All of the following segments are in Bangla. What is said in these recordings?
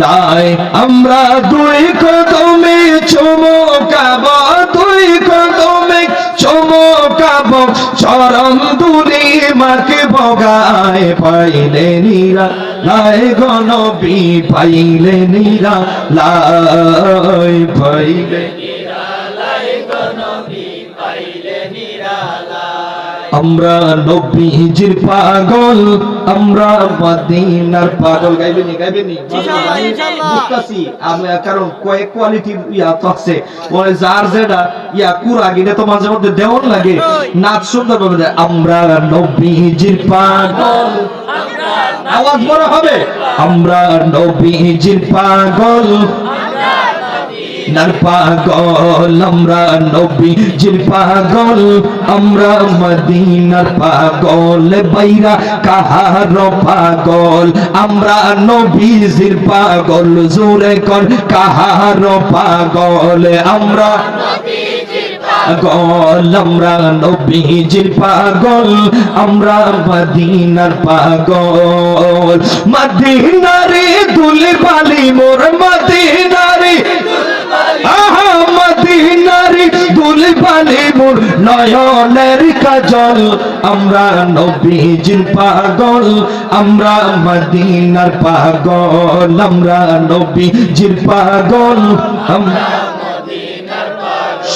লাই আমরা দুই কদমে চমকাব দুই কদমে চমকাব চরম দুলি মাকে বগায় পাইলে নিরা লাই গনবি পাইলে নিরা লাই পাইলে আমরা নবীজির পাগল আমরা মদিনার পাগল। গাইবেনি গাইবেনি বুঝতাছি আমি কারণ কয়েক কোয়ালিটি ইয়া থাকছে। ওই যার যেটা ইয়া কুরা গিনে তো মাঝে মধ্যে দেওয়ান লাগে। নাচ সুন্দর ভাবে। আমরা নবীজির পাগল। আওয়াজ বড় হবে। আমরা নবীজির পাগল। নার পাগল, আমরা নবীজির পাগল, আমরা মদিনার পাগল বাইরা কাহার পাগল, আমরা নবীজির পাগল, জোরে কর কাহার পাগল আমরা পাগল, আমরা নবীজির পাগল, আমরা মদিনার পাগল। মদিনারে দুলে বালি মোর মদিনারে আহা মদিনারে দুলে বালি মোর নয়নের কাজল। আমরা নবীজির পাগল, আমরা মদিনার পাগল, আমরা নবীজির পাগল, আমরা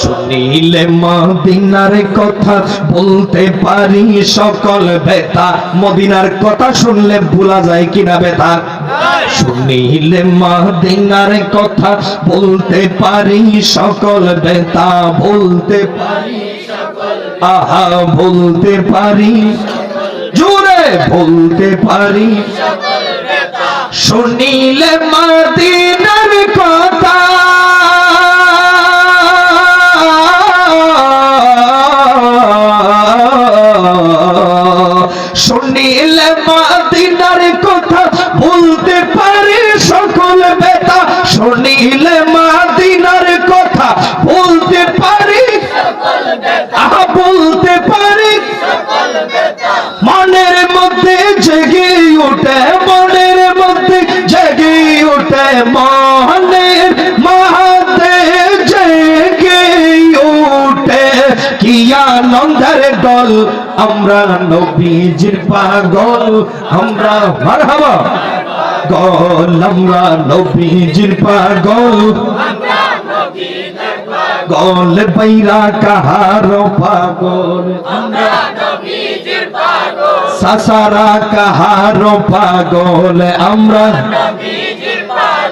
শুনিলে মদিনার কথা বলতে পারি, সকল বেতা। মদিনার কথা শুনলে ভোলা যায় কিনা বেতা? শুনিলে মদিনার কথা বলতে পারি, সকল বেতা বলতে পারি আহা, বলতে পারি, জোরে বলতে পারি শুনিলে মদিনার কথা আনন্দের দল আমরা নবীজির পাগল, আমরা মারহাবা। গল আমরা নবীজির পাগল গল বাইরা কাহার পাগল। আমরা সাসারা কাহার পাগল, আমরা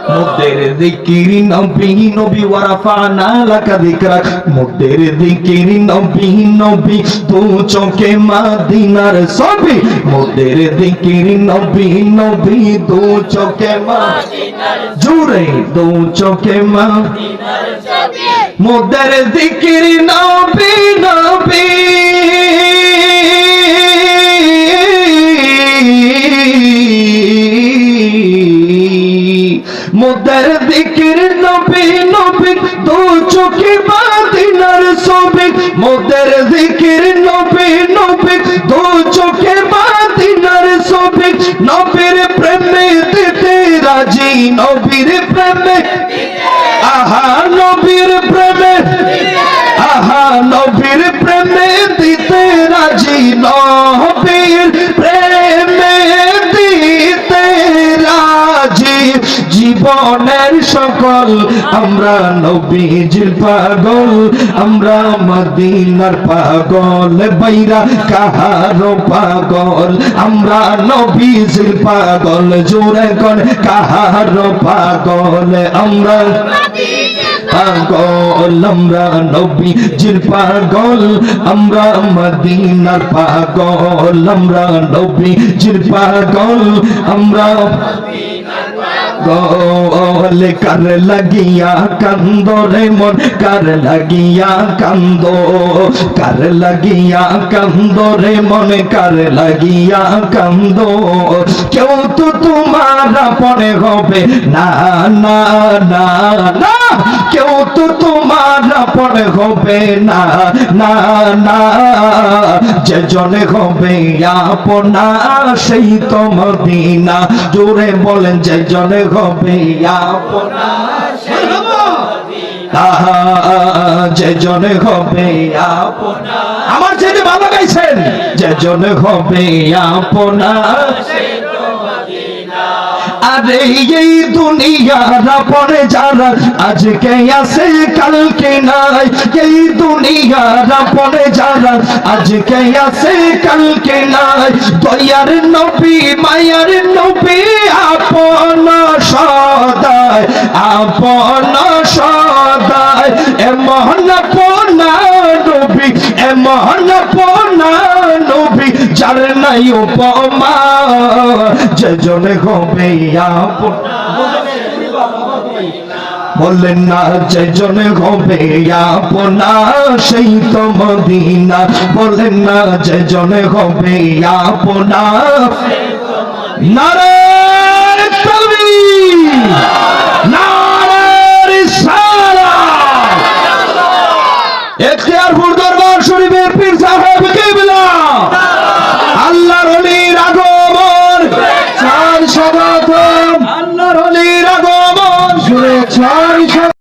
মুদের দিকির নবী নবী, ওয়ারাফানা, লাকা যিকরাক মুদের দিকির নবী নবী, দু চোখে মদিনার ছবি। মুদের দিকির নবী নবী, দু চোখে মদিনার জুড়ে দু চোখে মদিনার মুদের দিকির নবী নবী মুদের দিকির নবী নবী দু চোখে বাদিনার ছবি মুদের দিকির নবী নবী দু চোখে বাদিনার ছবি নবীর প্রেমে দিতে রাজি নবীর প্রেমে আহা সকল, আমরা নবীজির পাগল, আমরা মদিনার পাগল, বাইরা কাহার পাগল, আমরা নবীজির পাগল, জোরে কর কাহার পাগল, আমরা পাগল, আমরা নবীজির পাগল, আমরা মদিনার পাগল, আমরা নবীজির পাগল, আমরা গল কার লাগিয়া কান্দ রে মন, কার লাগিয়া কান্দ? কার লাগিয়া কান্দ রে মন, কার লাগিয়া কান্দ? কেউ তো তোমার আপনে হবে। না না না না কেউ তো তোমার আপনে হবে না না না। যে জনে হবে আপনা সেই তো মদিনা। জোরে বলেন যে জনে হবে যে জনে হবে আমার ছেলে ভালো গাইছেন? যে জনে হবে আপনা আরে এই দুনিয়ার পরে যারা আজকে আসে কালকে নাই। এই দুনিয়ার পরে যারা আজকে আসে কালকে নাই। দয়ার নবী, মায়ার নবী, আপন সদায় আপন সদায় এমন পোনা নবী এমন পোনা নবী, যার নাই উপমা। যে জনে হবে আপন বললেন, না যে জনে হবে আপনা সেই তো মদিনা। বললেন, না যে জনে হবে আপনা নারে এখতিয়ারপুর দরবার শরীফের পীর সাহেব 자, 一 렇.